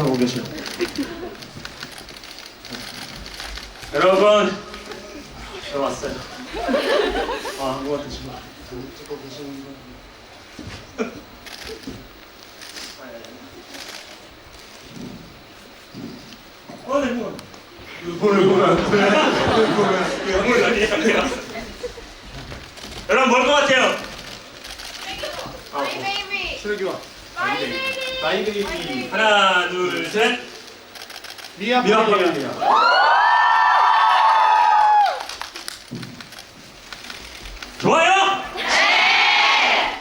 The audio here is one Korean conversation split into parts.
하고 계셔. 여러분, 저 왔어요. 아, 아무것도 지금 듣고 계시는 거. 아니, 뭐. 눈물을 보면 눈물을 아니에요. 여러분, 뭘것 같아요? 아, 뭐. 쓰레기와. 쓰레기와. 마이그리티 하나, 둘, 셋. 미아파입니다. 좋아요?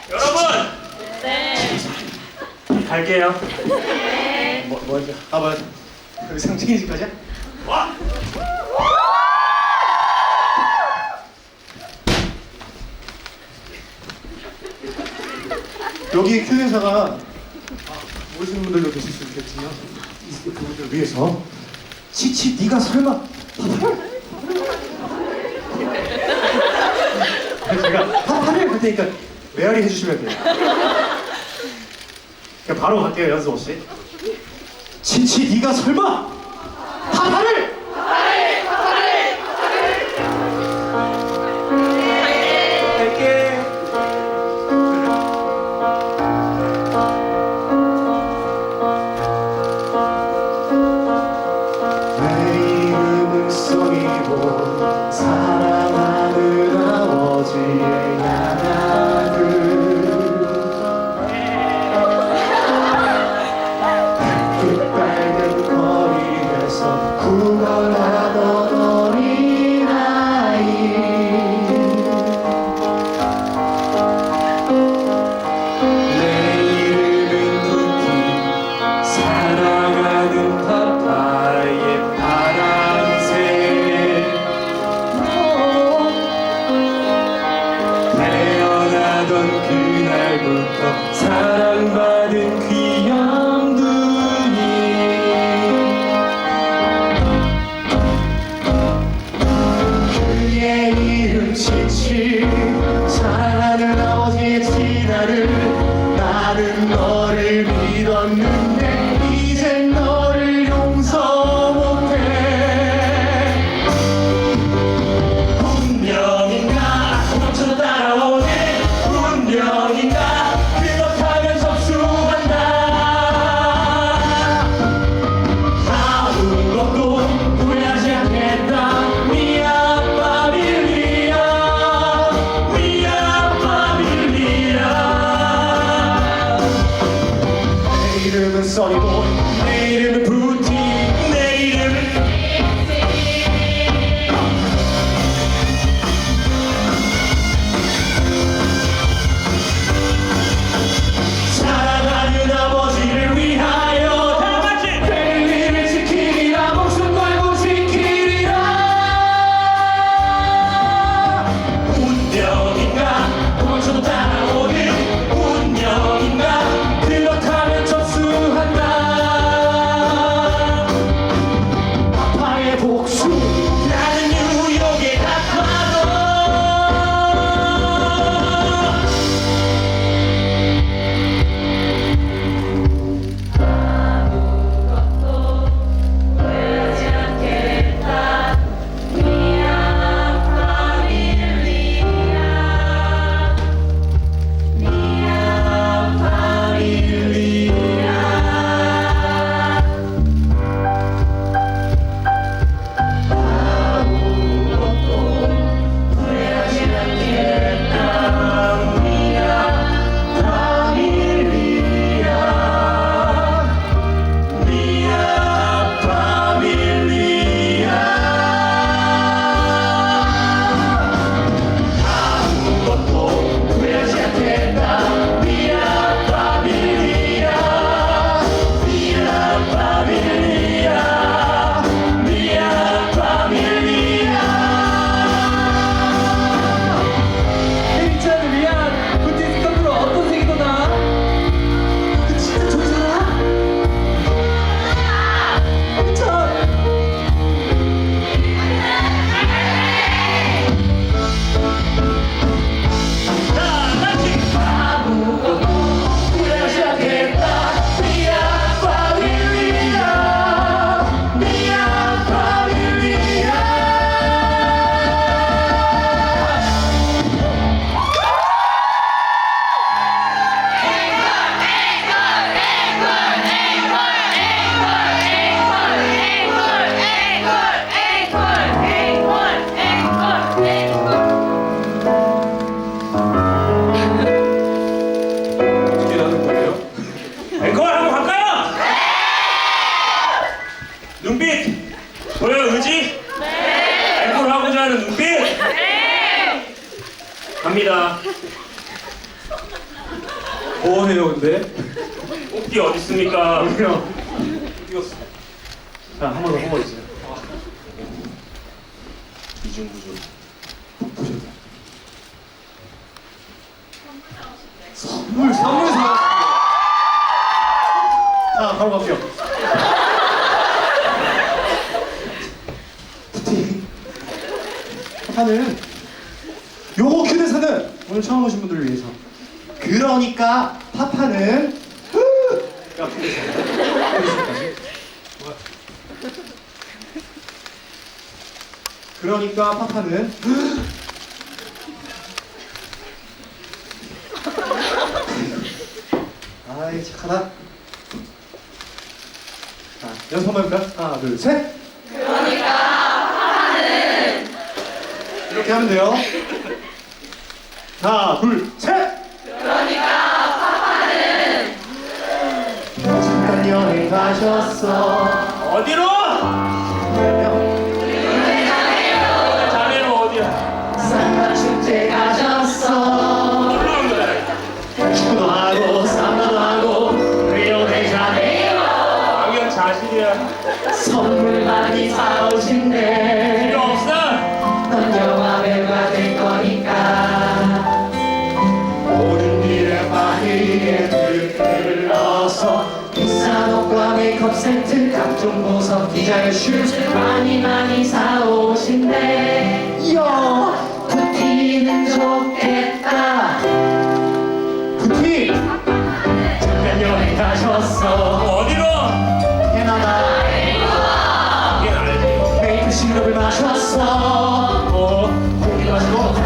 여러분, 네. 갈게요. 네. 뭐, 뭐죠? 아, 뭐, 그 맞아. 여기 상징이 집 가자. 와! 여기 큐대사가 모르시는 분들도 계실 수 있겠지만 이 분들을 위해서. 치치 네가 설마 제가 바다를 할 테니까 메아리 해주시면 돼요. 바로 갈게요 연습 없이. 치치 네가 설마 바다를? 자, 한 번 더 뽑아주세요. 이중구조. 선물, 선물 사왔습니다. 자, 바로 갈게요. 부팅. 파파는 요거 큐대사는 오늘 처음 오신 분들을 위해서. 그러니까 파파는 야, 큐대사. 큐대사까지. 그러니까 파파는 아이 착하다. 자, 연습 한번 해볼까? 하나, 둘, 셋. 그러니까 파파는 이렇게 하면 돼요. 하나, 둘, 셋. 그러니까 파파는 잠깐 여행 가셨어. 어디로? 사오신대. 필요 없어. 넌 영화 배우가 될 거니까. 모든 일에 많이에 들들러서 비싼 옷과 메이크업 세트 각종 보석 디자인 슈즈 많이 많이 사오신대. 요 부티는 좋겠다. 부티! 잠깐 여행 가셨어 어디로? 캐나다 Наш восток, путь Господь.